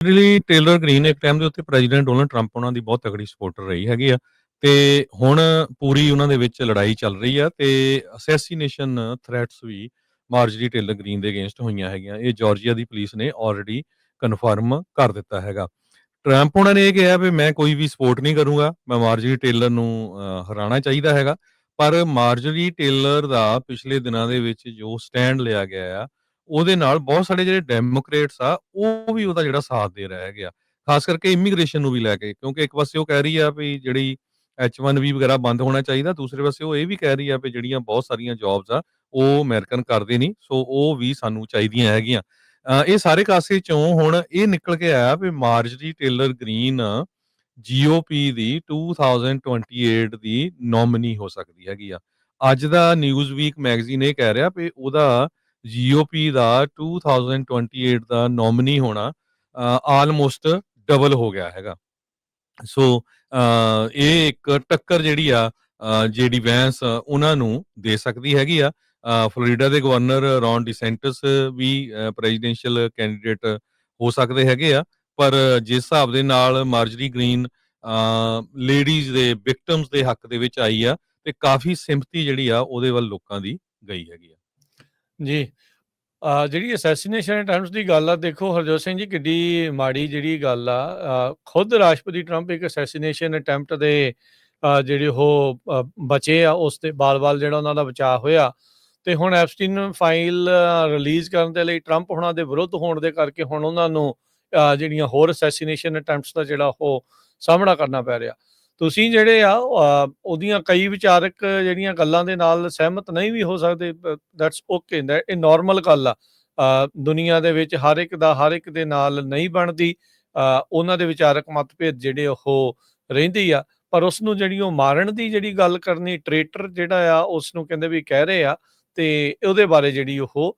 ਮਾਰਜਰੀ Taylor Greene ਇੱਕ time ਦੇ ਉੱਤੇ ਪ੍ਰੈਜ਼ੀਡੈਂਟ ਡੋਨਲਡ ਟਰੰਪ ਉਹਨਾਂ ਦੀ ਬਹੁਤ ਤਕੜੀ ਸਪੋਰਟਰ ਰਹੀ ਹੈਗੀ ਆ ਤੇ ਹੁਣ ਪੂਰੀ ਉਹਨਾਂ ਦੇ ਵਿੱਚ ਲੜਾਈ ਚੱਲ ਰਹੀ ਆ ਤੇ ਅਸੈਸੀਨੇਸ਼ਨ ਥ੍ਰੈਟਸ ਵੀ ਮਾਰਜਰੀ ਟੇਲਰ ਗ੍ਰੀਨ ਦੇ ਅਗੇਂਸਟ ਹੋਈਆਂ ਹੈਗੀਆਂ। ਇਹ ਜਾਰਜੀਆ ਦੀ ਪੁਲਿਸ ਨੇ ਆਲਰੇਡੀ ਕਨਫਰਮ ਕਰ ਦਿੱਤਾ ਹੈਗਾ। ਟਰੰਪ ਉਹਨਾਂ ਨੇ ਇਹ ਕਿਹਾ ਵੀ ਮੈਂ ਕੋਈ ਵੀ ਸਪੋਰਟ ਨਹੀਂ ਕਰੂੰਗਾ ਮੈਂ ਮਾਰਜਰੀ ਟੇਲਰ ਨੂੰ ਅਹ, ਹਰਾਉਣਾ ਚਾਹੀਦਾ ਹੈਗਾ। ਪਰ ਮਾਰਜਰੀ ਟੇਲਰ ਦਾ ਪਿਛਲੇ ਦਿਨਾਂ ਦੇ ਵਿੱਚ ਜੋ ਸਟੈਂਡ ਲਿਆ ਗਿਆ ਆ ਉਹਦੇ ਨਾਲ ਬਹੁਤ ਸਾਰੇ ਜਿਹੜੇ ਡੈਮੋਕ੍ਰੇਟਸ ਆ, ਉਹ ਵੀ ਉਹਦਾ ਜਿਹੜਾ ਸਾਥ ਦੇ ਰਹੇ ਹੈਗੇ ਖਾਸ ਕਰਕੇ ਇਮੀਗ੍ਰੇਸ਼ਨ ਨੂੰ ਵੀ ਲੈ ਕੇ, ਕਿਉਂਕਿ ਇੱਕ ਪਾਸੇ ਉਹ ਕਹਿ ਰਹੀ ਆ ਵੀ ਜਿਹੜੀ H1B ਵਗੈਰਾ ਬੰਦ ਹੋਣਾ ਚਾਹੀਦਾ, ਦੂਸਰੇ ਪਾਸੇ ਉਹ ਇਹ ਵੀ ਕਹਿ ਰਹੀ ਆ ਵੀ ਜਿਹੜੀਆਂ ਬਹੁਤ ਸਾਰੀਆਂ ਜੌਬਸ ਆ, ਉਹ ਅਮਰੀਕਨ ਕਰਦੇ ਨਹੀਂ, ਸੋ ਉਹ ਵੀ ਸਾਨੂੰ ਚਾਹੀਦੀਆਂ ਹੈਗੀਆਂ। ਇਹ ਸਾਰੇ ਕਾਸੇ ਚੋਂ ਹੁਣ ਇਹ ਨਿਕਲ ਕੇ ਆਇਆ ਵੀ ਮਾਰਜਰੀ ਟੇਲਰ ਗ੍ਰੀਨ ਜੀਓਪੀ ਦੀ 2028 ਦੀ ਨੋਮਨੀ ਹੋ ਸਕਦੀ ਹੈਗੀ ਆ। ਅੱਜ ਦਾ ਨਿਊਜ਼ ਵੀਕ ਮੈਗਜ਼ੀਨ ਇਹ ਕਹਿ ਰਿਹਾ ਵੀ ਉਹਦਾ ਜੀਓਪੀ ਦਾ 2028 ਦਾ ਨੋਮਿਨੀ ਹੋਣਾ ਆਲਮੋਸਟ ਡਬਲ ਹੋ ਗਿਆ ਹੈਗਾ। ਸੋ ਇਹ ਇੱਕ ਟੱਕਰ ਜਿਹੜੀ ਆ ਜੇਡੀ ਵੈਂਸ ਉਹਨਾਂ ਨੂੰ ਦੇ ਸਕਦੀ ਹੈਗੀ ਆ। ਫਲੋਰੀਡਾ ਦੇ ਗਵਰਨਰ ਰੌਨ ਡਿਸੈਂਟਸ ਵੀ ਪ੍ਰੈਜ਼ੀਡੈਂਸ਼ੀਅਲ ਕੈਂਡੀਡੇਟ ਹੋ ਸਕਦੇ ਹੈਗੇ ਆ। ਪਰ ਜਿਸ ਹਿਸਾਬ ਦੇ ਨਾਲ ਮਾਰਜਰੀ ਗ੍ਰੀਨ ਲੇਡੀਜ਼ ਦੇ ਵਿਕਟਮਸ ਦੇ ਹੱਕ ਦੇ ਵਿੱਚ ਆਈ ਆ, ਤੇ ਕਾਫੀ ਸਿੰਪਥੀ ਜਿਹੜੀ ਆ, ਉਹਦੇ ਵੱਲ ਲੋਕਾਂ ਦੀ ਗਈ ਹੈਗੀ ਆ। ਜੀ। ਅ, ਜਿਹੜੀ ਅਸੈਸੀਨੇਸ਼ਨ ਅਟੈਂਪਟਸ ਦੀ ਗੱਲ ਆ ਦੇਖੋ ਹਰਜੋਤ ਸਿੰਘ ਜੀ ਕਿੱਡੀ ਮਾੜੀ ਜਿਹੜੀ ਗੱਲ ਆ। ਅ, ਖੁਦ ਰਾਸ਼ਟਰਪਤੀ ਟਰੰਪ ਇੱਕ ਅਸੈਸੀਨੇਸ਼ਨ ਅਟੈਂਪਟ ਦੇ ਅ, ਜਿਹੜੇ ਉਹ ਅ, ਬਚੇ ਆ ਉਸ ਤੇ ਬਾਲ-ਬਾਲ ਜਿਹੜਾ ਉਹਨਾਂ ਦਾ ਬਚਾਅ ਹੋਇਆ। ਤੇ ਹੁਣ ਐਪਸਟੀਨ ਫਾਈਲ ਰਿਲੀਜ਼ ਕਰਨ ਦੇ ਲਈ ਟਰੰਪ ਹੁਣਾਂ ਦੇ ਵਿਰੁੱਧ ਹੋਣ ਦੇ ਕਰਕੇ ਹੁਣ ਉਹਨਾਂ ਨੂੰ ਅ, ਜਿਹੜੀਆਂ ਹੋਰ ਅਸੈਸੀਨੇਸ਼ਨ ਅਟੈਂਪਟਸ ਦਾ ਜਿਹੜਾ ਉਹ ਸਾਹਮਣਾ ਕਰਨਾ ਪੈ ਰਿਹਾ। ਤੁਸੀਂ ਜਿਹੜੇ ਆ ਉਹਦੀਆਂ ਕਈ ਵਿਚਾਰਕ ਜਿਹੜੀਆਂ ਗੱਲਾਂ ਦੇ ਨਾਲ ਸਹਿਮਤ ਨਹੀਂ ਵੀ ਹੋ ਸਕਦੇ ਦੈਟਸ ਓਕੇ ਇਹ ਨਾਰਮਲ ਗੱਲ ਆ। ਅ, ਦੁਨੀਆ ਦੇ ਵਿੱਚ ਹਰ ਇੱਕ ਦਾ ਹਰ ਇੱਕ ਦੇ ਨਾਲ ਨਹੀਂ ਬਣਦੀ। ਅ, ਉਹਨਾਂ ਦੇ ਵਿਚਾਰਕ ਮਤਭੇਦ ਜਿਹੜੇ ਉਹ ਰਹਿੰਦੀ ਆ। ਪਰ ਉਸ ਨੂੰ ਜਿਹੜੀ ਉਹ ਮਾਰਨ ਦੀ ਜਿਹੜੀ ਗੱਲ ਕਰਨੀ ਟ੍ਰੇਟਰ ਜਿਹੜਾ ਆ ਉਸ ਨੂੰ ਕਹਿੰਦੇ ਵੀ ਕਹਿ ਰਹੇ ਆ ਤੇ ਉਹਦੇ ਬਾਰੇ ਜਿਹੜੀ ਉਹ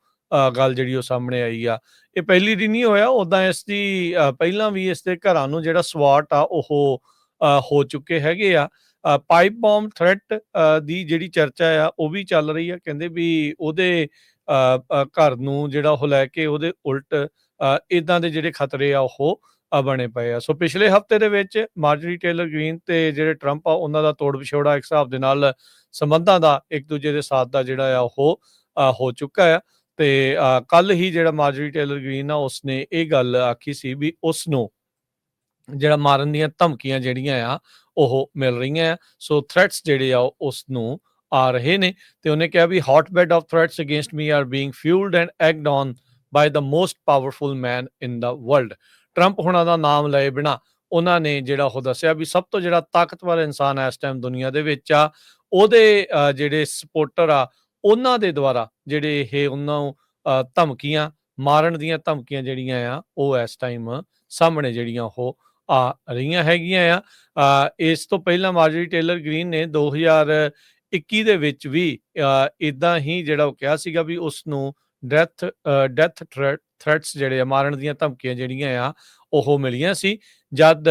ਗੱਲ ਜਿਹੜੀ ਉਹ ਸਾਹਮਣੇ ਆਈ ਆ। ਇਹ ਪਹਿਲੀ ਦਿਨ ਨਹੀਂ ਹੋਇਆ ਉਦਾਂ ਇਸ ਦੀ ਪਹਿਲਾਂ ਵੀ ਇਸ ਦੇ ਘਰਾਂ ਨੂੰ ਜਿਹੜਾ ਸਵਾਟ ਆ ਉਹ ਹੋ ਚੁੱਕੇ ਹੈਗੇ ਆ। ਪਾਈਪ ਬੰਬ ਥ੍ਰੈਟ ਦੀ ਜਿਹੜੀ ਚਰਚਾ ਆ, ਉਹ ਵੀ ਚੱਲ ਰਹੀ ਆ। ਕਹਿੰਦੇ ਵੀ ਉਹਦੇ ਘਰ ਨੂੰ ਜਿਹੜਾ ਉਹ ਲੈ ਕੇ ਉਹਦੇ ਉਲਟ ਇਦਾਂ ਦੇ ਜਿਹੜੇ ਖਤਰੇ ਆ, ਉਹ ਬਣੇ ਪਏ ਆ। ਸੋ ਪਿਛਲੇ ਹਫ਼ਤੇ ਦੇ ਵਿੱਚ ਮਾਰਜਰੀ ਟੇਲਰ ਗ੍ਰੀਨ ਤੇ ਜਿਹੜੇ ਟਰੰਪ ਆ, ਉਹਨਾਂ ਦਾ ਤੋੜ ਵਿਛੋੜਾ ਇੱਕ ਹਿਸਾਬ ਦੇ ਨਾਲ ਸੰਬੰਧਾਂ ਦਾ ਇੱਕ ਦੂਜੇ ਦੇ ਸਾਥ ਦਾ ਜਿਹੜਾ ਆ, ਉਹ ਹੋ ਚੁੱਕਾ ਆ। ਤੇ ਕੱਲ ਹੀ ਜਿਹੜਾ ਮਾਰਜਰੀ ਟੇਲਰ ਗ੍ਰੀਨ ਆ, ਉਸਨੇ ਇਹ ਗੱਲ ਆਖੀ ਸੀ ਵੀ ਉਸ ਨੂੰ ਜਿਹੜਾ ਮਾਰਨ ਦੀਆਂ ਧਮਕੀਆਂ ਜਿਹੜੀਆਂ ਆ ਉਹ ਮਿਲ ਰਹੀਆਂ ਆ। ਸੋ ਥ੍ਰੈਟਸ ਜਿਹੜੇ ਆ ਉਹ ਉਸ ਨੂੰ ਆ ਰਹੇ ਨੇ ਤੇ ਉਹਨੇ ਕਿਹਾ ਵੀ hotbed of threats against me are being fuelled and egged on by the most powerful man in the world Trump ਹੁਣਾਂ ਦਾ ਨਾਮ ਲਏ ਬਿਨਾ ਉਹਨਾਂ ਨੇ ਜਿਹੜਾ ਉਹ ਦੱਸਿਆ ਵੀ ਸਭ ਤੋਂ ਜਿਹੜਾ ਤਾਕਤਵਰ ਇਨਸਾਨ ਇਸ ਟਾਈਮ ਦੁਨੀਆ ਦੇ ਵਿੱਚ ਆ ਉਹਦੇ ਅ, ਜਿਹੜੇ ਸਪੋਰਟਰ ਆ ਉਹਨਾਂ ਦੇ ਦੁਆਰਾ ਜਿਹੜੇ ਇਹ ਉਹਨਾਂ ਨੂੰ ਅ, ਧਮਕੀਆਂ ਮਾਰਨ ਦੀਆਂ ਧਮਕੀਆਂ ਜਿਹੜੀਆਂ ਆ ਉਹ ਇਸ ਟਾਈਮ ਸਾਹਮਣੇ ਜਿਹੜੀਆਂ ਉਹ ਆ ਰਹੀਆਂ ਹੈਗੀਆਂ ਆ। ਇਸ ਤੋਂ ਪਹਿਲਾਂ ਮਾਰਜਰੀ ਟੇਲਰ ਗ੍ਰੀਨ ਨੇ 2021 ਦੇ ਵਿੱਚ ਵੀ ਇਦਾਂ ਹੀ ਜਿਹੜਾ ਉਹ ਕਿਹਾ ਸੀਗਾ ਵੀ ਉਸ ਨੂੰ ਡੈਥ ਡੈਥ ਥ੍ਰੈਟਸ ਜਿਹੜੇ ਆ, ਮਾਰਨ ਦੀਆਂ ਧਮਕੀਆਂ ਜਿਹੜੀਆਂ ਆ, ਉਹ ਮਿਲੀਆਂ ਸੀ। ਜਦ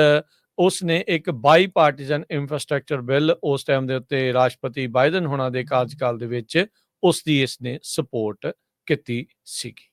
ਉਸ ਨੇ ਇੱਕ ਬਾਈ ਪਾਰਟੀਜ਼ਨ ਇਨਫਰਾਸਟ੍ਰਕਚਰ ਬਿੱਲ ਉਸ ਟਾਈਮ ਦੇ ਉੱਤੇ ਰਾਸ਼ਟਰਪਤੀ ਬਾਈਡਨ ਹੋਣਾ ਦੇ ਕਾਰਜਕਾਲ ਦੇ ਵਿੱਚ ਉਸ ਦੀ ਇਸ ਨੇ ਸਪੋਰਟ ਕੀਤੀ ਸੀਗੀ।